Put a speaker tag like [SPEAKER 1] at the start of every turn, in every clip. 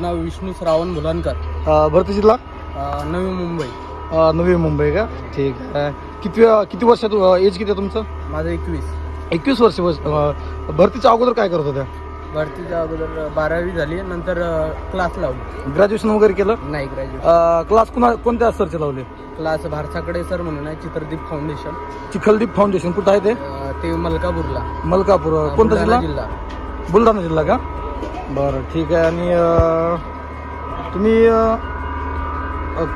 [SPEAKER 1] नाव विष्णू श्रावण भुलानकर
[SPEAKER 2] अ, भरती जिल्हा
[SPEAKER 1] अ, नवी मुंबई.
[SPEAKER 2] अ, नवी मुंबई का? ठीक आहे. किती किती वर्षात एज किती आहे तुमचं?
[SPEAKER 1] माझं एकवीस.
[SPEAKER 2] एकवीस वर्ष अ, भरतीच्या अगोदर काय करत होत्या?
[SPEAKER 1] भरतीच्या अगोदर बारावी झाली नंतर क्लास लावली.
[SPEAKER 2] ग्रॅज्युएशन वगैरे केलं?
[SPEAKER 1] नाही ग्रॅज्युएट
[SPEAKER 2] क्लास कुणा कोणत्या सरचे लावले?
[SPEAKER 1] क्लास भारसाकडे सर म्हणून आहे चित्रदीप फाउंडेशन
[SPEAKER 2] चिखलदीप फाउंडेशन कुठं आहे ते?
[SPEAKER 1] अ, ते मलकापूरला.
[SPEAKER 2] मलकापूर कोणता
[SPEAKER 1] बुलढाणा
[SPEAKER 2] जिल्हा?
[SPEAKER 1] जिल्हा.
[SPEAKER 2] बुलढाणा जिल्हा का? बरं ठीक आहे. आणि तुम्ही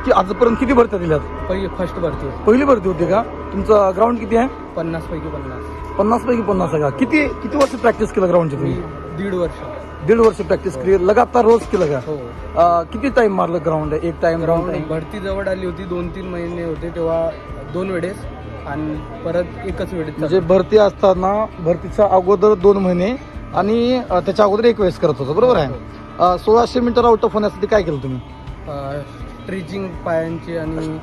[SPEAKER 2] कि- आजपर्यंत किती भरत्या दिल्यात?
[SPEAKER 1] पहिली फर्स्ट भरती होती.
[SPEAKER 2] पहिली भरती होती का? तुमचं ग्राउंड किती आहे?
[SPEAKER 1] पन्नास पैकी पन्नास.
[SPEAKER 2] पन्नास पैकी पन्नास आहे का? किती किती वर्ष प्रॅक्टिस केलं ग्राउंडची
[SPEAKER 1] मी
[SPEAKER 2] तुम्ही?
[SPEAKER 1] दीड वर्ष.
[SPEAKER 2] दीड वर्ष प्रॅक्टिस केली. लगातार रोज केलं का?
[SPEAKER 1] हो.
[SPEAKER 2] अ, किती टाइम मारलं ग्राउंड एक टाइम
[SPEAKER 1] ग्राउंड
[SPEAKER 2] ग्राउंड
[SPEAKER 1] भरती जवळ आली होती दोन तीन महिने होते तेव्हा दोन वेळेस. आणि परत एकच वेळेस
[SPEAKER 2] म्हणजे भरती असताना भरतीच्या अगोदर दोन महिने आणि त्याच्या अगोदर एक वेळेस करत होतं बरोबर आहे? सोळाशे मीटर आउट ऑफ होण्यासाठी काय केलं तुम्ही?
[SPEAKER 1] स्ट्रेचिंग पायांची आणि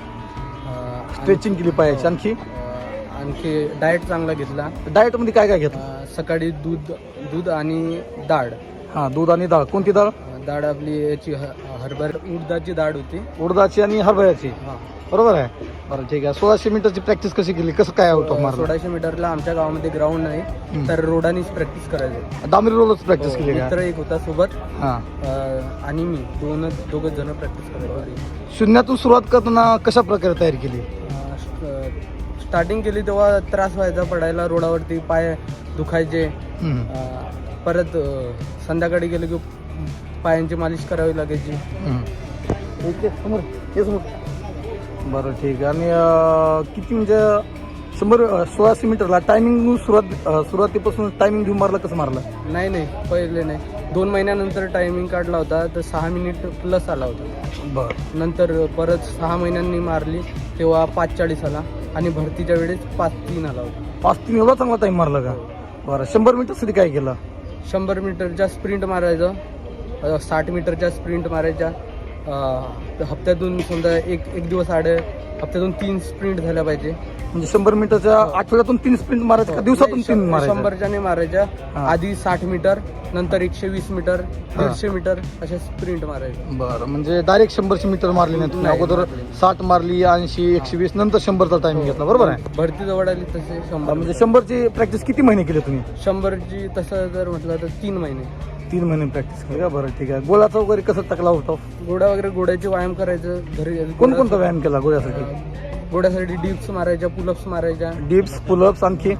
[SPEAKER 2] स्ट्रेचिंग केली पायाची आणखी?
[SPEAKER 1] अ, आणखी डाएट चांगला घेतला.
[SPEAKER 2] डाएटमध्ये काय काय घेतलं?
[SPEAKER 1] सकाळी दूध दूध आणि डाळ.
[SPEAKER 2] हा दूध आणि डाळ. कोणती डाळ?
[SPEAKER 1] डाळ आपली याची ह- हरभर उडदाची डाळ होती.
[SPEAKER 2] उडदाची आणि हरभऱ्याची.
[SPEAKER 1] हा.
[SPEAKER 2] बरोबर आहे. बरं ठीक आहे. सोळाशे मीटरची प्रॅक्टिस कशी केली? कसं काय मारलं?
[SPEAKER 1] सोळाशे मीटरला आमच्या गावामध्ये ग्राउंड नाही. तर रोडानीच प्रॅक्टिस करायचो.
[SPEAKER 2] डांबरी रोलच प्रॅक्टिस
[SPEAKER 1] हो,
[SPEAKER 2] केली का?
[SPEAKER 1] मित्र एक होता सोबत.
[SPEAKER 2] हा.
[SPEAKER 1] अ, आणि मी दोन दोघच जण प्रॅक्टिस करायचो
[SPEAKER 2] शून्यातून सुरुवात करताना कशा प्रकारे तयारी केली?
[SPEAKER 1] स्टार्टिंग केली तेव्हा त्रास व्हायचा पडायला रोडावरती पाय दुखायचे.
[SPEAKER 2] हम्म.
[SPEAKER 1] अ, परत अ, संध्याकाळी गेलो की पायांची मालिश करावी लागायची.
[SPEAKER 2] हम्म. समोर, हे समोर. बरं ठीक आहे. आणि अं, किती म्हणजे शंभर अं, सोळाशे मीटरला टायमिंग सुरुवात अं, सुरुवातीपासून टायमिंग घेऊन मारलं कसं मारलं?
[SPEAKER 1] नाही नाही पहिले नाही. दोन महिन्यानंतर टायमिंग काढला होता तर सहा मिनिट प्लस आला होता.
[SPEAKER 2] बरं.
[SPEAKER 1] नंतर परत सहा महिन्यांनी मारली तेव्हा पाच चाळीस आला आणि भरतीच्या वेळेस पाच तीन आला होता.
[SPEAKER 2] पाच तीन एवढा चांगला टाईम मारला का? बरं शंभर मीटरसाठी काय केलं?
[SPEAKER 1] शंभर मीटरच्या स्प्रिंट मारायचं अ, साठ मीटरच्या स्प्रिंट मारायच्या हप्त्यातून समजा एक एक दिवस आड हप्त्यातून तीन स्प्रिंट झाल्या पाहिजे.
[SPEAKER 2] म्हणजे शंभर मीटरच्या आठवड्यातून तीन स्प्रिंट मारायचं का? दिवसातून तीन मारायचं
[SPEAKER 1] शंभरच्याने मारायच्या.
[SPEAKER 2] हा.
[SPEAKER 1] आधी साठ मीटर नंतर एकशे वीस मीटर दीडशे मीटर अशा स्प्रिंट मारायच्या.
[SPEAKER 2] बरं म्हणजे डायरेक्ट शंभरची मीटर मारली नाही तुम्ही.
[SPEAKER 1] नाही,
[SPEAKER 2] अगोदर. साठ मारली ऐंशी एकशे वीस नंतर शंभरचा टाइम घेतला. बरोबर आहे?
[SPEAKER 1] भरती जवळ आली तसे शंभर
[SPEAKER 2] म्हणजे शंभरची प्रॅक्टिस किती महिने केली तुम्ही?
[SPEAKER 1] शंभरची तसं जर म्हटलं तर तीन महिने.
[SPEAKER 2] तीन महिने प्रॅक्टिस केली. का बरं ठीक आहे. गोळाचा वगैरे कसं टाकला होता?
[SPEAKER 1] गोडा वगैरे गोड्याचे व्यायाम करायचं घरी
[SPEAKER 2] कोणकोणता व्यायाम केला गोळ्यासाठी?
[SPEAKER 1] अ, गोड्यासाठी डिप्स मारायच्या पुलअप्स मारायच्या.
[SPEAKER 2] डिप्स पुलअप्स आणखी?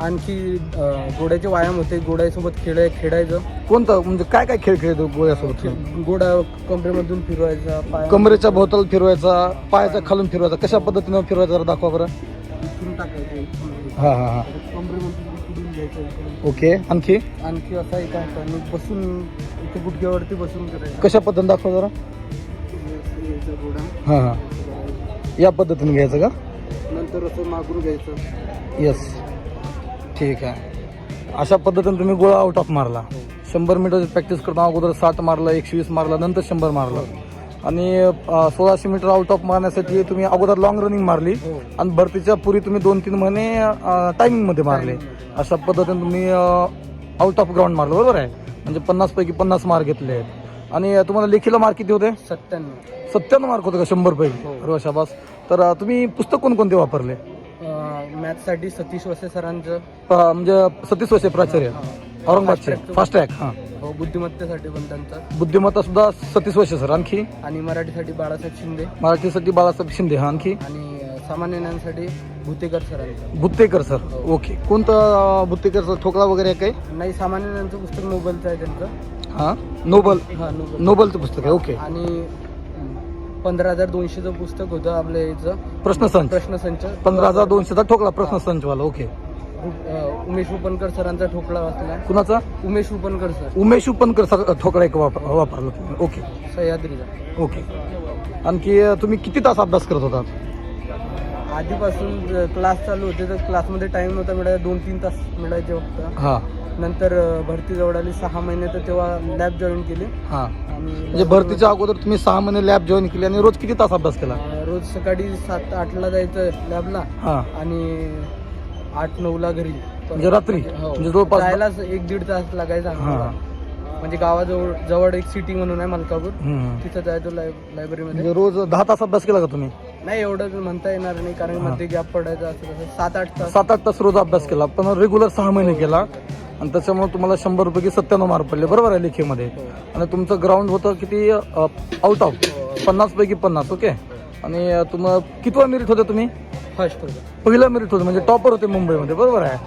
[SPEAKER 1] आणखी अ, गोड्याचे व्यायाम होते. गोड्यासोबत खेळ खेळायचं.
[SPEAKER 2] कोणतं म्हणजे काय काय खेळ खेळतो गोळ्यासोबत?
[SPEAKER 1] गोडा कमरेमधून फिरवायचा पाय
[SPEAKER 2] कमरेच्या भोवताल फिरवायचा पायाच्या खालून फिरवायचा. कशा पद्धतीनं फिरवायचा जरा दाखवा बरं.
[SPEAKER 1] टाकायचं.
[SPEAKER 2] हा हा हा.
[SPEAKER 1] कमरेमधून घ्यायचं.
[SPEAKER 2] ओके आणखी?
[SPEAKER 1] आणखी असा एका हाताने बसून इथे गुडघ्यावरती बसून करायचं.
[SPEAKER 2] कशा पद्धतीने दाखवा जरा?
[SPEAKER 1] घ्यायचा गोडा.
[SPEAKER 2] हा हा. या पद्धतीने घ्यायचं का?
[SPEAKER 1] नंतर असं मागून घ्यायचं.
[SPEAKER 2] येस ठीक आहे. अशा पद्धतीने तुम्ही गोळा आउट ऑफ मारला. शंभर मीटरची प्रॅक्टिस करताना अगोदर साठ मारलं एकशे वीस मारला नंतर शंभर मारलं. आणि सोळाशे मीटर आउट ऑफ मारण्यासाठी तुम्ही अगोदर लॉंग रनिंग मारली.
[SPEAKER 1] हो.
[SPEAKER 2] आणि भरतीच्या पूर्वी तुम्ही दोन तीन महिने टायमिंगमध्ये मारले. अशा पद्धतीने तुम्ही आउट ऑफ ग्राउंड मारलं. बरोबर आहे? म्हणजे पन्नास पैकी पन्नास मार्क घेतले. आहेत आणि तुम्हाला लेखीला मार्क किती होते?
[SPEAKER 1] सत्त्याण्णव.
[SPEAKER 2] सत्त्याण्णव मार्क होते का? शंभर पैकी.
[SPEAKER 1] हो.
[SPEAKER 2] अरे वा, शाबास. तर तुम्ही पुस्तक कोणकोणते वापरले?
[SPEAKER 1] मॅथ्ससाठी सतीश वसे सरांचं.
[SPEAKER 2] म्हणजे सतीश वर्षे प्राचार्य. औरंगाबादचे.
[SPEAKER 1] Fast track.
[SPEAKER 2] फास्ट ट्रॅक हां.
[SPEAKER 1] हो बुद्धिमत्तेसाठी पण त्यांचं.
[SPEAKER 2] बुद्धिमत्ता सुद्धा सतीश वर्षे सर आणखी?
[SPEAKER 1] आणि मराठीसाठी बाळासाहेब शिंदे.
[SPEAKER 2] मराठीसाठी बाळासाहेब शिंदे हा आणखी?
[SPEAKER 1] आणि अ, सामान्य ज्ञानासाठी भुतेकर सरांचं
[SPEAKER 2] भुत्तेकर सर. ओके. कोणतं अं, भुत्तेकर सर? ठोकळा वगैरे आहे काही?
[SPEAKER 1] नाही सामान्य ज्ञानचं पुस्तक नोबलचं आहे त्यांचं.
[SPEAKER 2] हां? नोबल?
[SPEAKER 1] हा नोबल.
[SPEAKER 2] नोबलचं पुस्तक आहे. ओके.
[SPEAKER 1] आणि पंधरा हजार दोनशेचं पुस्तक होतं आपल्या याचं
[SPEAKER 2] प्रश्नसंच.
[SPEAKER 1] प्रश्नसंच.
[SPEAKER 2] पंधरा हजार दोनशेचा ठोकळा प्रश्नसंचवाला ओके.
[SPEAKER 1] उमेश उपनकर सरांचा ठोकळा वाचला.
[SPEAKER 2] कुणाचा?
[SPEAKER 1] उमेश उपनकर सर.
[SPEAKER 2] उमेश उपनकर सर ठोकळा एक वापर वापरला तुम्ही. ओके.
[SPEAKER 1] सह्याद्रीचा
[SPEAKER 2] ओके. आणखी अं, तुम्ही किती तास अभ्यास करत होता
[SPEAKER 1] आधीपासून क्लास चालू होते तर क्लासमध्ये टाइम नव्हता मिळायचा दोन तीन तास मिळायचे फक्त.
[SPEAKER 2] हां.
[SPEAKER 1] नंतर अ, भरती जवळ आली सहा महिने तर तेव्हा लॅब जॉईन केली.
[SPEAKER 2] हां.
[SPEAKER 1] आणि
[SPEAKER 2] म्हणजे भरतीच्या अगोदर तुम्ही सहा महिने लॅब जॉईन केली आणि रोज किती तास अभ्यास केला?
[SPEAKER 1] अ, रोज सकाळी सात आठला जायचं लॅबला
[SPEAKER 2] हां.
[SPEAKER 1] आणि आठ नऊला घरी.
[SPEAKER 2] म्हणजे रात्री?
[SPEAKER 1] हो.
[SPEAKER 2] म्हणजे जवळपास
[SPEAKER 1] जायलाच एक दीड तास लागायचा
[SPEAKER 2] हां.
[SPEAKER 1] म्हणजे गावाजवळ जवळ एक सिटी म्हणून आहे मलकापूर.
[SPEAKER 2] हम्म.
[SPEAKER 1] तिथं जायचो लाय लायब्ररीमध्ये
[SPEAKER 2] म्हणजे रोज दहा तास अभ्यास केला का तुम्ही?
[SPEAKER 1] नाही एवढं म्हणता येणार नाही कारण मध्ये गॅप पडायचा असं तसं. सात आठ तास.
[SPEAKER 2] सात आठ तास रोज अभ्यास केला. पण रेग्युलर सहा महिने केला. आणि त्याच्यामुळे तुम्हाला शंभर रुपये सत्त्याण्णव मार्क पडले. बरोबर आहे लेखीमध्ये. आणि तुमचं ग्राउंड होतं किती आउट ऑफ पन्नास पैकी पन्नास ओके आणि तुम्हाला कितवा मेरिट होते तुम्ही?
[SPEAKER 1] फर्स्ट होतं.
[SPEAKER 2] पहिला मेरिट होतं म्हणजे टॉपर होते मुंबईमध्ये बरोबर आहे?